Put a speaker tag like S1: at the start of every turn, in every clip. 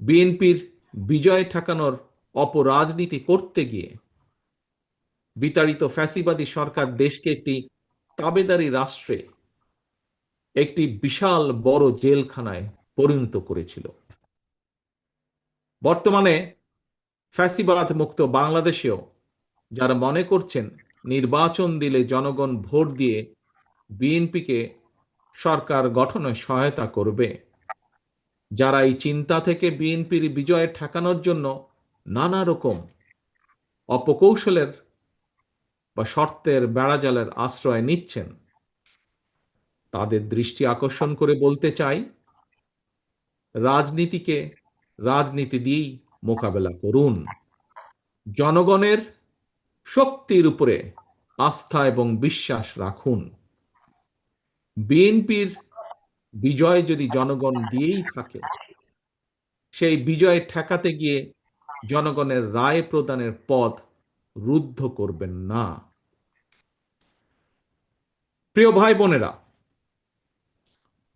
S1: বিএনপির বিজয় ঠেকানোর অপরাজনীতি করতে গিয়ে বিতাড়িত ফ্যাসিবাদী সরকার দেশকে একটি তাবেদারি রাষ্ট্রে একটি বিশাল বড় জেলখানায় পরিণত করেছিল। বর্তমানে ফ্যাসিবাদ মুক্ত বাংলাদেশেও যারা মনে করছেন নির্বাচন দিলে জনগণ ভোট দিয়ে বিএনপিকে সরকার গঠনে সহায়তা করবে যারা এই চিন্তা থেকে বিএনপির বিজয় ঠেকানোর জন্য নানা রকম অপকৌশলের বা শর্তের বেড়াজালের আশ্রয় নিচ্ছেন, তাদের দৃষ্টি আকর্ষণ করে বলতে চাই, রাজনীতিকে রাজনীতি দিয়েই মোকাবেলা করুন। জনগণের শক্তির উপরে আস্থা এবং বিশ্বাস রাখুন। বিএনপির বিজয় যদি জনগণ দিয়েই থাকে, সেই বিজয় ঠেকাতে গিয়ে জনগণের রায় প্রদানের পথ রুদ্ধ করবেন না। প্রিয় ভাই বোনেরা,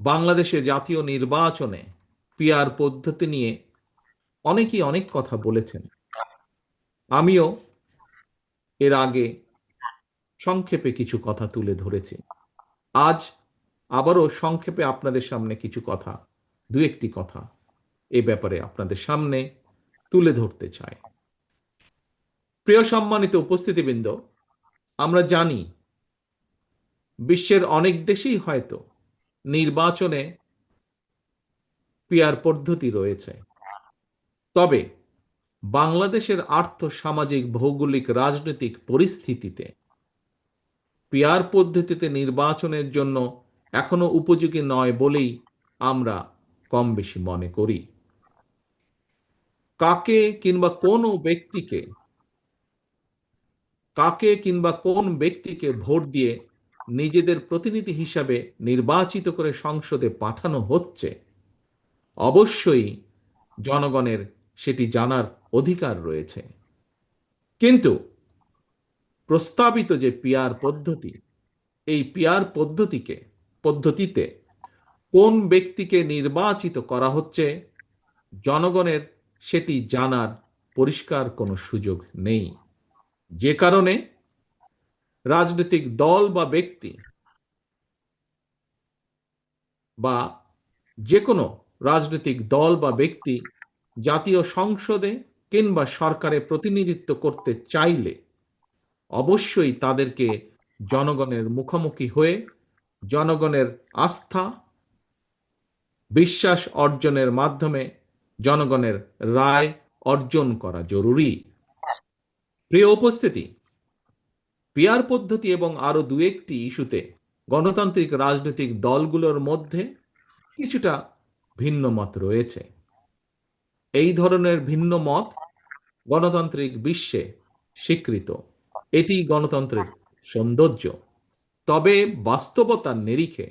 S1: বাংলাদেশে জাতীয় নির্বাচনে পিয়ার পদ্ধতি নিয়ে অনেকেই অনেক কথা বলেছেন। আমিও এর আগে সংক্ষেপে কিছু কথা তুলে ধরেছি। আজ আবারও সংক্ষেপে আপনাদের সামনে কিছু কথা, দু একটি কথা এ ব্যাপারে আপনাদের সামনে তুলে ধরতে চাই। প্রিয় সম্মানিত উপস্থিতিবৃন্দ, আমরা জানি বিশ্বের অনেক দেশেই হয়তো নির্বাচনে পিয়ার পদ্ধতি রয়েছে। তবে বাংলাদেশের আর্থ সামাজিক ভৌগোলিক, রাজনৈতিক পরিস্থিতিতে পিয়ার পদ্ধতিতে নির্বাচনের জন্য এখনও উপযোগী নয় বলেই আমরা কম বেশি মনে করি। কাকে কিংবা কোন ব্যক্তিকে, কাকে কিংবা কোন ব্যক্তিকে ভোট দিয়ে নিজেদের প্রতিনিধি হিসাবে নির্বাচিত করে সংসদে পাঠানো হচ্ছে, অবশ্যই জনগণের সেটি জানার অধিকার রয়েছে। কিন্তু প্রস্তাবিত যে পিয়ার পদ্ধতি, এই পিয়ার পদ্ধতিকে পদ্ধতিতে কোন ব্যক্তিকে নির্বাচিত করা হচ্ছে, জনগণের সেটি জানার পরিষ্কার কোনো সুযোগ নেই। যে কারণে রাজনৈতিক দল বা ব্যক্তি বা যে কোনো রাজনৈতিক দল বা ব্যক্তি জাতীয় সংসদে কিংবা সরকারে প্রতিনিধিত্ব করতে চাইলে অবশ্যই তাদেরকে জনগণের মুখোমুখি হয়ে জনগণের আস্থা, বিশ্বাস অর্জনের মাধ্যমে জনগণের রায় অর্জন করা জরুরি। প্রিয় উপস্থিতি পিয়ার পদ্ধতি এবং আরও দু একটি ইস্যুতে গণতান্ত্রিক রাজনৈতিক দলগুলোর মধ্যে কিছুটা ভিন্ন মত রয়েছে। এই ধরনের ভিন্ন মত গণতান্ত্রিক বিশ্বে স্বীকৃত। এটি গণতন্ত্রের সৌন্দর্য। তবে বাস্তবতার নিরিখে।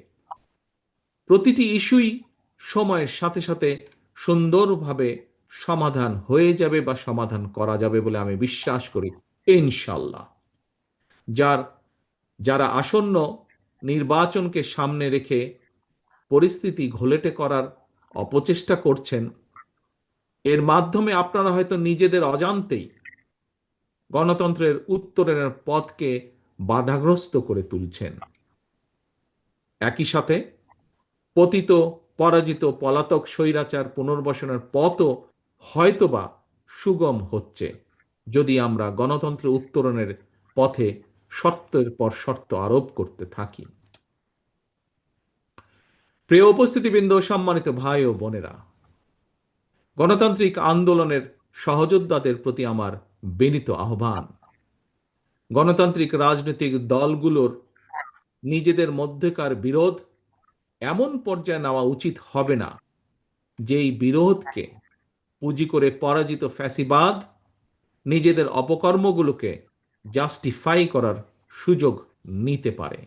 S1: প্রতিটি ইস্যুই সময়ের সাথে সাথে সুন্দরভাবে সমাধান হয়ে যাবে বা সমাধান করা যাবে বলে আমি বিশ্বাস করি, ইনশাল্লাহ। যার, যারা আসন্ন নির্বাচনকে সামনে রেখে পরিস্থিতি ঘোলেটে করার অপচেষ্টা করছেন, এর মাধ্যমে আপনারা হয়তো নিজেদের অজান্তেই গণতন্ত্রের উত্তরণের পথকে বাধাগ্রস্ত করে তুলছেন। একই সাথে পতিত, পরাজিত, পলাতক স্বৈরাচার পুনর্বাসনের পথও হয়তোবা সুগম হচ্ছে যদি আমরা গণতন্ত্র উত্তরণের পথে শর্তের পর শর্ত আরোপ করতে থাকি। প্রিয় উপস্থিতিবৃন্দ, সম্মানিত ভাই ও বোনেরা, গণতান্ত্রিক আন্দোলনের সহযোদ্ধাদের প্রতি আমার বিনীত আহ্বান। গণতান্ত্রিক রাজনৈতিক দলগুলোর নিজেদের মধ্যেকার বিরোধ এমন পর্যায়ে নেওয়া উচিত হবে না, যেই বিরোধকে পুঁজি করে পরাজিত ফ্যাসিবাদ নিজেদের অপকর্মগুলোকে জাস্টিফাই করার সুযোগ নিতে পারে।